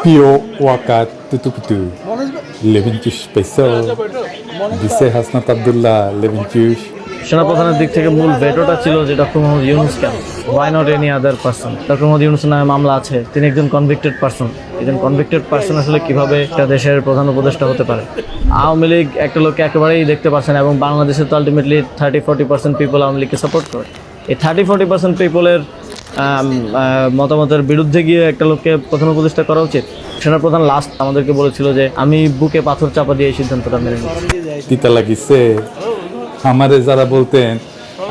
Pio Waka Tutuputu, Levintus Pesel, Dise Hasnat Abdullah, Levintus, সেনাপ্রধানের দিক থেকে মূল ভেটোটা ছিল যে ডক্টর মোহাম্মদ ইউনুস কেন? Why not any other person doctor Mohammad Yunus নামে মামলা আছে। তিনি একজন কনভিক্টেড পার্সন একজন কনভিক্টেড পার্সন আসলে কীভাবে একটা দেশের প্রধান উপদেষ্টা হতে পারে? আওয়ামী লীগ একটা লোককে একেবারেই দেখতে পাচ্ছেন এবং বাংলাদেশে তো ultimately thirty forty percent people Awami লীগকে সাপোর্ট করে। এই থার্টি ফোর্টি পার্সেন্ট পিপলের মতামতের বিরুদ্ধে গিয়ে একটা লোককে প্রধান উপদেষ্টা করা উচিত। সেনাপ্রধান লাস্ট আমাদেরকে বলেছিল যে, আমি বুকে পাথর চাপা দিয়ে এই সিদ্ধান্তটা মেনে নিচ্ছি। তিতা লাগিছে। আমারে যারা বলতেন,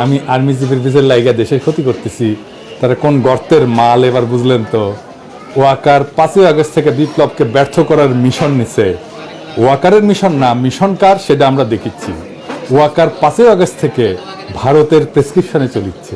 আমি আর্মি জিপের পিছের লাইগা দেশের ক্ষতি করতেছি, তারা কোন গর্তের মাল এবার বুঝলেন তো? ওয়াকার পাঁচই আগস্ট থেকে বিপ্লবকে ব্যর্থ করার মিশন নিছে। ওয়াকারের মিশন না মিশন কার সেটা আমরা দেখিচ্ছি। ওয়াকার পাঁচই আগস্ট থেকে ভারতের প্রেসক্রিপশনে চলিচ্ছে।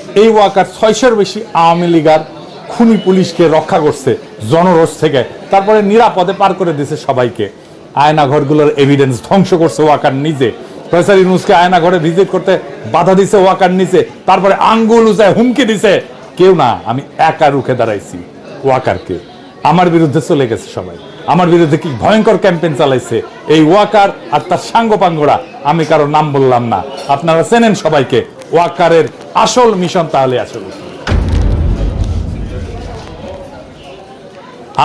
এই ওয়াকার ছয়শোর বেশি আওয়ামী লীগার খুনি পুলিশকে রক্ষা করছে জনরোষ থেকে। তারপরে নিরাপদে পার করে দিছে সবাইকে। আয়না ঘরগুলোর এভিডেন্স ধ্বংস করছে ওয়াকার নিজে। প্রফেসর ইউনুসকে আয়না ঘরে ভিজিট করতে বাধা দিছে ওয়াকার নিচে তারপরে আঙ্গুল উজায় হুমকি দিছে। কেউ না, আমি একা রুখে দাঁড়াইছি ওয়াকারকে। আমার বিরুদ্ধে চলে গেছে সবাই। আমার বিরুদ্ধে কি ভয়ঙ্কর ক্যাম্পেইন চালাইছে? এই ওয়াকার আর তার সাঙ্গপাঙ্গরা, আমি কারও নাম বললাম না। আপনারা চেনেন সবাইকে। ওয়াকারের আসল মিশন তাহলে আসল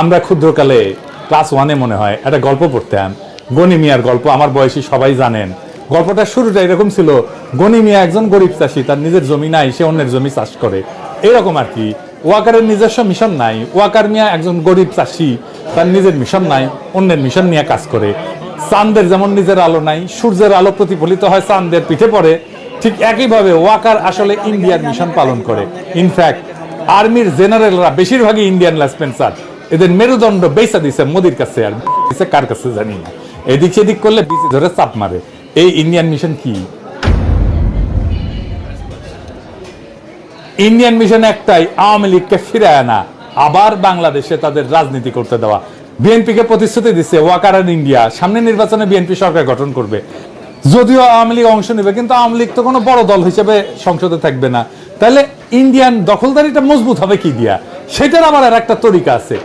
আমরা ক্ষুদ্রকালে ক্লাস ওয়ানে মনে হয় একটা গল্প পড়তাম, গনি মিয়ার গল্প, আমার বয়সী সবাই জানেন। গল্পটা শুরুটা এরকম ছিল, গনি মিয়া একজন গরিব চাষি, তার নিজের জমি নাই, সে অন্যের জমি চাষ করে। এরকম আর কি ওয়াকারের নিজস্ব মিশন নাই ওয়াকার মিয়া একজন গরিব চাষি, তার নিজের মিশন নাই, অন্যের মিশন নিয়ে কাজ করে। চাঁদের যেমন নিজের আলো নাই, সূর্যের আলো প্রতিফলিত হয়, চাঁদের পিঠে পড়ে ঠিক একইভাবে ওয়াকার আসলে ইন্ডিয়ার মিশন পালন করে। ইনফ্যাক্ট আর্মির জেনারেলরা বেশিরভাগই ইন্ডিয়ান লেসপেন্সার এদের মেরুদণ্ড বেসা দিছে মোদির কাছে আর দিছে কার কাছে জানি না। এদিক সেদিক করলে বিচি ধরে চাপ মারে। এই ইন্ডিয়ান মিশন কি? ইন্ডিয়ান মিশন একটাই আওয়ামী লীগকে ফিরে আনা, আবার বাংলাদেশে তাদের রাজনীতি করতে দেওয়া। বিএনপিকে প্রতিশ্রুতি দিচ্ছে ওয়াকার ইন্ডিয়া, সামনে নির্বাচনে বিএনপি সরকার গঠন করবে। যদিও আওয়ামী লীগ অংশ নেবে, কিন্তু আওয়ামী লীগ তো কোনো বড় দল হিসেবে সংসদে থাকবে না। তাহলে ইন্ডিয়ান দখলদারিটা মজবুত হবে কি দিয়া? সেটার আবার আর একটা তরিকা আছে।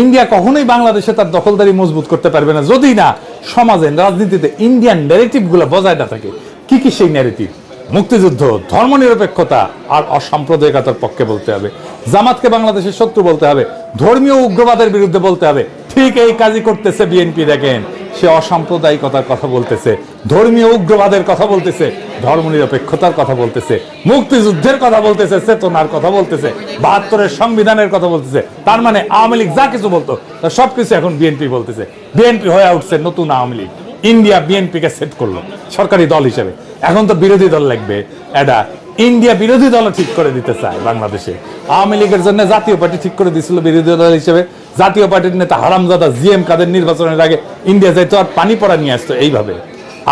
ইন্ডিয়া কখনোই বাংলাদেশে তার দখলদারি মজবুত করতে পারবে না, যদি না সমাজে রাজনীতিতে ইন্ডিয়ান ন্যারেটিভগুলো বজায় না থাকে। কি কি সেই ন্যারেটিভ মুক্তিযুদ্ধ, ধর্মনিরপেক্ষতা আর অসাম্প্রদায়িকতার পক্ষে বলতে হবে। জামাতকে বাংলাদেশের শত্রু বলতে হবে, ধর্মীয় উগ্রবাদের বিরুদ্ধে বলতে হবে। ঠিক এই কাজই করতেছে বিএনপি, দেখেন। সে অসাম্প্রদায়িকতার কথা বলতেছে, ধর্মীয় উগ্রবাদের কথা বলতেছে, ধর্মনিরপেক্ষতার কথা বলতেছে, মুক্তিযুদ্ধের কথা বলতেছে, চেতনার কথা বলতেছে, বাহাত্তরের সংবিধানের কথা বলতেছে। তার মানে আওয়ামী লীগ যা কিছু বলতো তার সবকিছু এখন বিএনপি বলতেছে। বিএনপি হয়ে উঠছে নতুন আওয়ামী লীগ। ইন্ডিয়া বিএনপিকে সেট করল, সরকারি দল হিসেবে। এখন তো বিরোধী দল লাগবে। এটা ইন্ডিয়া বিরোধী দল ঠিক করে দিতে চায় বাংলাদেশে। আওয়ামী লীগের জন্য জাতীয় পার্টি ঠিক করে দিছিল বিরোধী দল হিসেবে। জাতীয় পার্টির নেতা হারামজাদা জিএম কাদের নির্বাচনের আগে ইন্ডিয়া যাইতো আর পানি পড়া নিয়ে আসতো এইভাবে।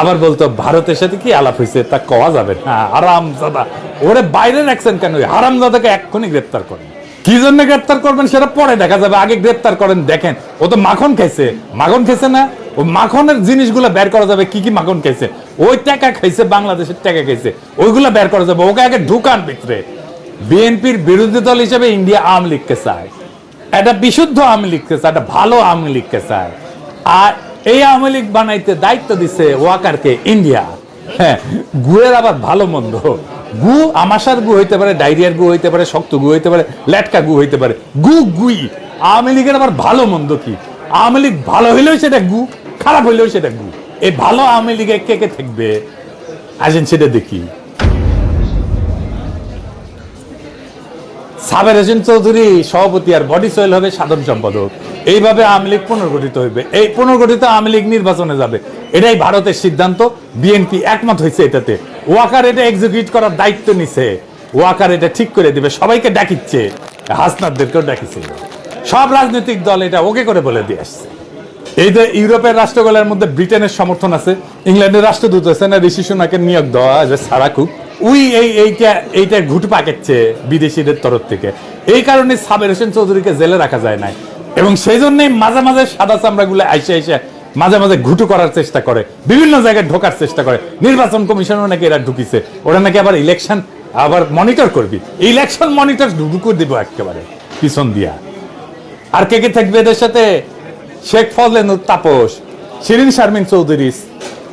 আবার বলতো ভারতের সাথে কি আলাপ হয়েছে তা কওয়া যাবে না। হারামজাদা, ওরে বাইরে রাখছেন কেন হারামজাদাকে এক্ষুনি গ্রেপ্তার করেন। কি জন্য গ্রেপ্তার করবেন সেটা পরে দেখা যাবে। আগে গ্রেপ্তার করেন, দেখেন। ও তো মাখন খাইছে। মাখন খাইছে না? ও মাখনের জিনিসগুলো বের করা যাবে, কি কি মাখন খাইছে? ওই টাকা খাইছে, বাংলাদেশের টাকা খাইছে। ওইগুলো বের করা যাবে, ওকে আগে ঢুকান ভিতরে। বিএনপির বিরোধী দল হিসেবে ইন্ডিয়া আওয়ামী লীগকে চায়। একটা বিশুদ্ধ আওয়ামী লীগকে চায় একটা ভালো আওয়ামী লীগকে চায়। আর এই আওয়ামী লীগ বানাইতে দায়িত্ব দিছে ওয়াকারকে, ইন্ডিয়া। হ্যাঁ গুয়ের আবার ভালো মন্দ। গু আমাশার গু হইতে পারে, ডায়রিয়ার গু হইতে পারে, শক্ত গু হইতে পারে, লেটকা গু হইতে পারে। গু গুই। আওয়ামী লীগের আবার ভালো মন্দ কি? আওয়ামী লীগ ভালো হইলেও সেটা গু। খারাপ হইলেও সেটা গু এই ভালো আওয়ামী লীগে কে কে থাকবে, আসেন সেটা দেখি। সাবের হোসেন চৌধুরী, সভাপতি আর বডি সয়েল হবে সাধারণ সম্পাদক। এইভাবে আওয়ামী লীগ পুনর্গঠিত হইবে। এই পুনর্গঠিত আওয়ামী লীগ নির্বাচনে যাবে। এটাই ভারতের সিদ্ধান্ত। বিএনপি একমত হয়েছে এটাতে। ওয়াকার এটা এক্সিকিউট করার দায়িত্ব নিছে। ওয়াকার এটা ঠিক করে দিবে। সবাইকে ডাকিচ্ছে। হাসনাদদেরকেও ডাকিছে। সব রাজনৈতিক দল এটা ওকে করে বলে দিয়ে আসছে। এই যে ইউরোপের রাষ্ট্রগুলোর মধ্যে ব্রিটেনের সমর্থন আছে, ইংল্যান্ডের রাষ্ট্রদূত আছে, না ঋষি সুনাকে নিয়োগ দেওয়া যে সারা কুক উই এই, এইটা এইটা ঘুট পাকাচ্ছে বিদেশিদের তরফ থেকে। এই কারণে সাবের হোসেন চৌধুরীকে জেলে রাখা যায় নাই। এবং সেই জন্যই মাঝে মাঝে সাদা চামড়াগুলো আইসে আইসে মাঝে মাঝে ঘুটু করার চেষ্টা করে, বিভিন্ন জায়গায় ঢোকার চেষ্টা করে। নির্বাচন কমিশনও নাকি এরা ঢুকিছে। ওরা নাকি আবার ইলেকশন আবার মনিটর করবি। ইলেকশন মনিটর ঢুকু দিব একেবারে, পিছন দিয়া। আর কে কে থাকবে এদের সাথে? শেখ ফজলেনুর তাপস শিরিন শারমিন চৌধুরী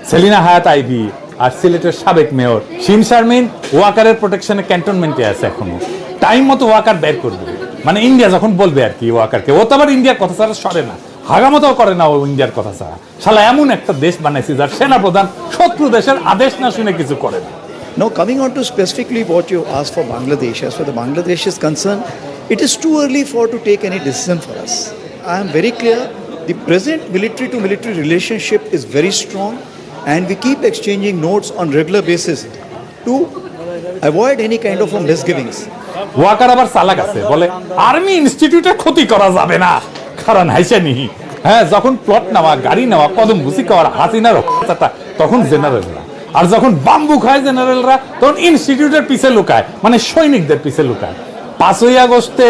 সেলিনা হায়াত আইবি আর সিলেটের সাবেক মেয়র। শিম শারমিন ওয়াকারের প্রোটেকশনে ক্যান্টনমেন্টে আছে এখনও। টাইম মতো ওয়াকার বের করবে। মানে ইন্ডিয়া যখন বলবে আর কি ওয়াকারকে ও তো আবার ইন্ডিয়ার কথা ছাড়া সরে না। হাগামতো করে না ও ইন্ডিয়ার কথা ছাড়া। শালা এমন একটা দেশ বানাইছে যার সেনাপ্রধান শত্রু দেশের আদেশ না শুনে কিছু করে না। Now, coming on to specifically what you asked for Bangladesh, as far the Bangladesh is concerned, it is too early for to take any decision for us. I am very clear. The present military to military relationship is very strong, and we keep exchanging notes on regular basis to avoid any kind of misgivings. Waker আবার চালাক আছে বলে army ইনস্টিটিউটের ক্ষতি করা যাবে না কারণ হাইসে হ্যাঁ যখন প্লট নেওয়া গাড়ি নেওয়া কদম বুঝি করা হাসিনার তখন জেনারেলরা আর যখন বাম্বু খায় জেনারেলরা তখন ইনস্টিটিউটের পিছে লুকায় মানে সৈনিকদের পিছে লুকায় পাঁচই আগস্টে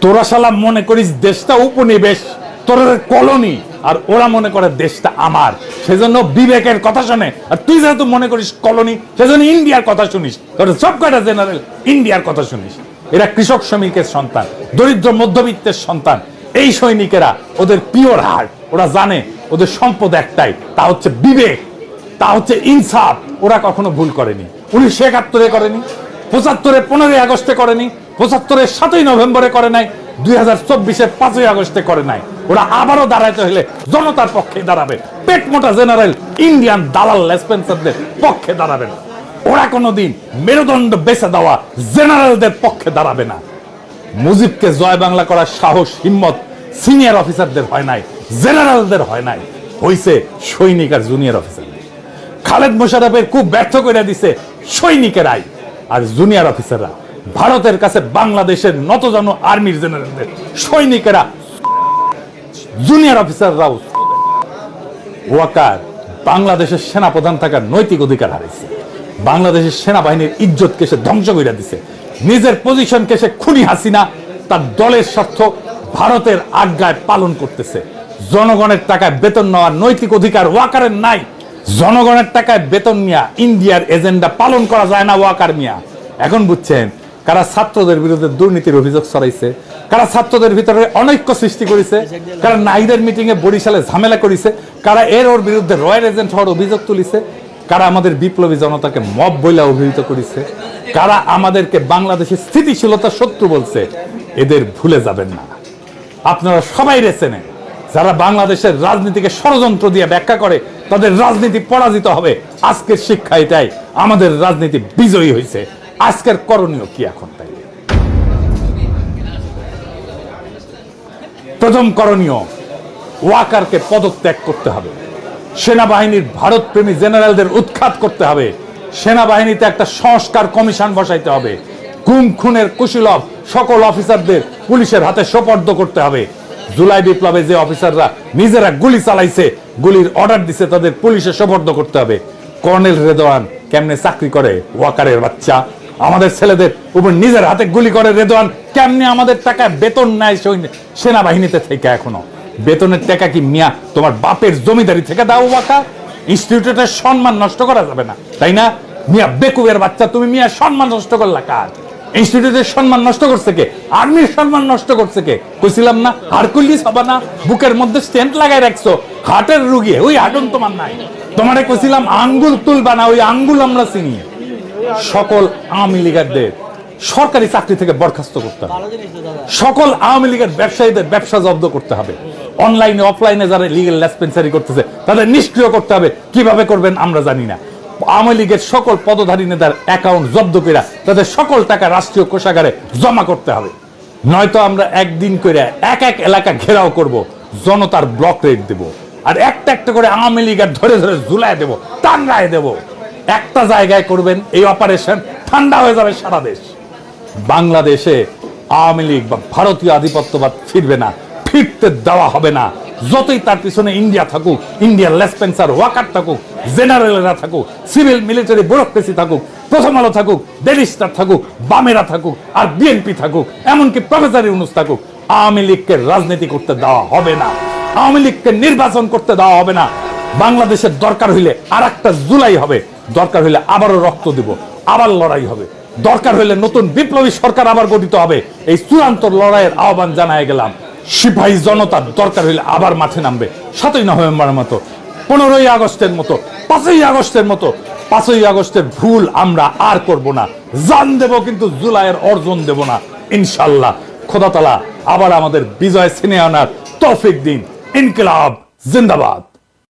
তোরা শালা মনে করিস দেশটা উপনিবেশ, তোর কলোনি, আর ওরা মনে করে দেশটা আমার। সেজন্য বিবেকের কথা শোনে। আর তুই যেহেতু মনে করিস কলোনি, সেজন্য ইন্ডিয়ার কথা শুনিস। তোর সব কয়টা জেনারেল ইন্ডিয়ার কথা শুনিস। এরা কৃষক শ্রমিকের সন্তান, দরিদ্র মধ্যবিত্তের সন্তান। এই সৈনিকেরা ওদের পিওর হার্ট। ওরা জানে ওদের সম্পদ একটাই, তা হচ্ছে বিবেক, তা হচ্ছে ইনসাফ। ওরা কখনো ভুল করেনি। উনিশশো একাত্তরে করেনি। পঁচাত্তরে পনেরোই আগস্টে করেনি পঁচাত্তরের সাতই নভেম্বরে করে নাই, দুই হাজার চব্বিশে পাঁচই আগস্টে করে নাই। ওরা আবারও দাঁড়াইতে হলে জনতার পক্ষে দাঁড়াবে। পেট মোটা জেনারেল, ইন্ডিয়ান দালাল লেসপেন্সারদের পক্ষে দাঁড়াবে না ওরা কোনোদিন মেরুদণ্ড বেছে দেওয়া জেনারেলদের পক্ষে দাঁড়াবে না। মুজিবকে জয় বাংলা করার সাহস, হিম্মত সিনিয়র অফিসারদের হয় নাই, জেনারেলদের হয় নাই, হইছে সৈনিক আর জুনিয়র অফিসার খালেদ মোশারফের খুব ব্যর্থ করে দিছে, সৈনিকেরাই। আর জুনিয়র অফিসাররা, ভারতের কাছে বাংলাদেশের নতজন আর্মির জেনারেলদের, সৈনিকেরা। জুনিয়র অফিসাররাও ওয়াকার, বাংলাদেশের সেনাপ্রধান থাকার নৈতিক অধিকার হারাইছে। বাংলাদেশের সেনাবাহিনীর ইজ্জতকে সে ধ্বংস করে দিছে। নিজের পজিশনকে সে খুনি হাসিনা, তার দলের স্বার্থ ভারতের আজ্ঞায় পালন করতেছে। জনগণের টাকায় বেতন নেওয়ার নৈতিক অধিকার ওয়াকারের নাই। জনগণের টাকায় বেতন নিয়ে ইন্ডিয়ার এজেন্ডা পালন করা যায় না, ওয়াকার মিয়া। এখন বুঝছেন কারা ছাত্রদের বিরুদ্ধে দুর্নীতির অভিযোগ ছড়াইছে, কারা ছাত্রদের ভিতরে অনৈক্য সৃষ্টি করেছে, কারা নাইদের মিটিং এ বরিশালে ঝামেলা করেছে, কারা এর ওর বিরুদ্ধে রয়্যাল এজেন্ট হওয়ার অভিযোগ তুলিছে, কারা আমাদের বিপ্লবী জনতাকে মব বইলা অভিহিত করেছে, কারা আমাদেরকে বাংলাদেশের স্থিতিশীলতা শত্রু বলছে, এদের ভুলে যাবেন না। আপনারা সবাই রেছেন যারা বাংলাদেশের রাজনীতিকে ষড়যন্ত্র দিয়ে ব্যাখ্যা করে, তাদের রাজনীতি পরাজিত হবে। আজকের শিক্ষা এটাই আমাদের রাজনীতি বিজয়ী হয়েছে আজকের করণীয় কি এখন তাই? প্রথম করণীয়, ওয়াকারকে পদত্যাগ করতে হবে। সেনাবাহিনীর ভারতপ্রেমী জেনারেলদের উৎখাত করতে হবে। সেনাবাহিনীতে একটা সংস্কার কমিশন বসাইতে হবে। গুম, খুনের কুশীলভ সকল অফিসারদের পুলিশের হাতে সোপর্দ করতে হবে। জুলাই বিপ্লবে যে অফিসাররা নিজেরা গুলি চালাইছে, গুলির অর্ডার দিছে, তাদের পুলিশে সোপর্দ করতে হবে। কর্নেল রেদওয়ান কেমনে চাকরি করে? ওয়াকারের বাচ্চা। আমাদের ছেলেদের উপর নিজের হাতে গুলি করে রেদওয়ান কেমনে আমাদের টাকায় বেতন নেয় সেনাবাহিনীতে থেকে এখনও? বেতনের টাকা কি মিয়া তোমার বাপের জমিদারি থেকে দাও, ওয়াকা? ইনস্টিটিউটের সম্মান নষ্ট করা যাবে না, তাই না? মিয়া বেকুবের বাচ্চা, তুমি মিয়া সম্মান নষ্ট করলা কার? ইনস্টিটিউটের সম্মান নষ্ট করছে কে? আর্মির সম্মান নষ্ট করছে কে? কইছিলাম না, হারকুলিস হবে না, বুকের মধ্যে স্টেন্ট লাগাই রাখছো। হার্টের রুগী, ওই হাটন তোমার নাই। তোমারে কইছিলাম আঙ্গুল তুলবা না, ওই আঙ্গুল আমরা চিনি। সকল আওয়ামী লীগারদের, সরকারি চাকরি থেকে বরখাস্ত করতে হবে। সকল আওয়ামী লীগের ব্যবসায়ীদের ব্যবসা জব্দ করতে হবে। অনলাইনে, অফলাইনে যারা লিগেল লেসপেন্সারি করতেছে, তাদের নিষ্ক্রিয় করতে হবে। কীভাবে করবেন আমরা জানি না। আওয়ামী লীগের সকল পদধারী নেতার অ্যাকাউন্ট জব্দ করে তাদের সকল টাকা রাষ্ট্রীয় কোষাগারে জমা করতে হবে। নয়তো আমরা একদিন করে এক এক এলাকা ঘেরাও করব, জনতার ব্লক রেট দেব আর একটা একটা করে আওয়ামী লীগের ধরে ধরে ঝুলায় দেব টাঙ্গায় দেব। একটা জায়গায় করবেন এই অপারেশন ঠান্ডা হয়ে যাবে সারা দেশ। বাংলাদেশে আওয়ামী লীগ বা ভারতীয় আধিপত্যবাদ ফিরবে না, ফিরতে দেওয়া হবে না। যতই তার পিছনে ইন্ডিয়া থাকুক, ইন্ডিয়ার লেসপেন্সার ওয়াকার থাকুক, জেনারেলরা থাকুক, সিভিল মিলিটারি ব্যুরোক্রেসি থাকুক, প্রথম আলো থাকুক ডেলি স্টার থাকুক, বামেরা থাকুক, আর বিএনপি থাকুক, এমনকি প্রফেসর ইউনুস থাকুক, আওয়ামী লীগকে রাজনীতি করতে দেওয়া হবে না, আওয়ামী লীগকে নির্বাচন করতে দেওয়া হবে না। বাংলাদেশের দরকার হইলে আর একটা জুলাই হবে, দরকার হইলে আবারও রক্ত দিব, আবার লড়াই হবে। দরকার হইলে নতুন বিপ্লবী সরকার আবার গঠিত হবে, এই চূড়ান্ত লড়াইয়ের আহ্বান জানায় গেলাম। সিপাহী জনতার দরকার হইলে আবার মাঠে নামবে। সাতই নভেম্বরের মতো, পনেরোই আগস্টের মতো, পাঁচই আগস্টের মতো, পাঁচই আগস্টের ভুল আমরা আর করব না। জান দেব কিন্তু জুলাইয়ের অর্জন দেব না, ইনশাল্লাহ। খোদাতলা, আবার আমাদের বিজয় সিনে আনার তৌফিক দিন। ইনকিলাব, জিন্দাবাদ।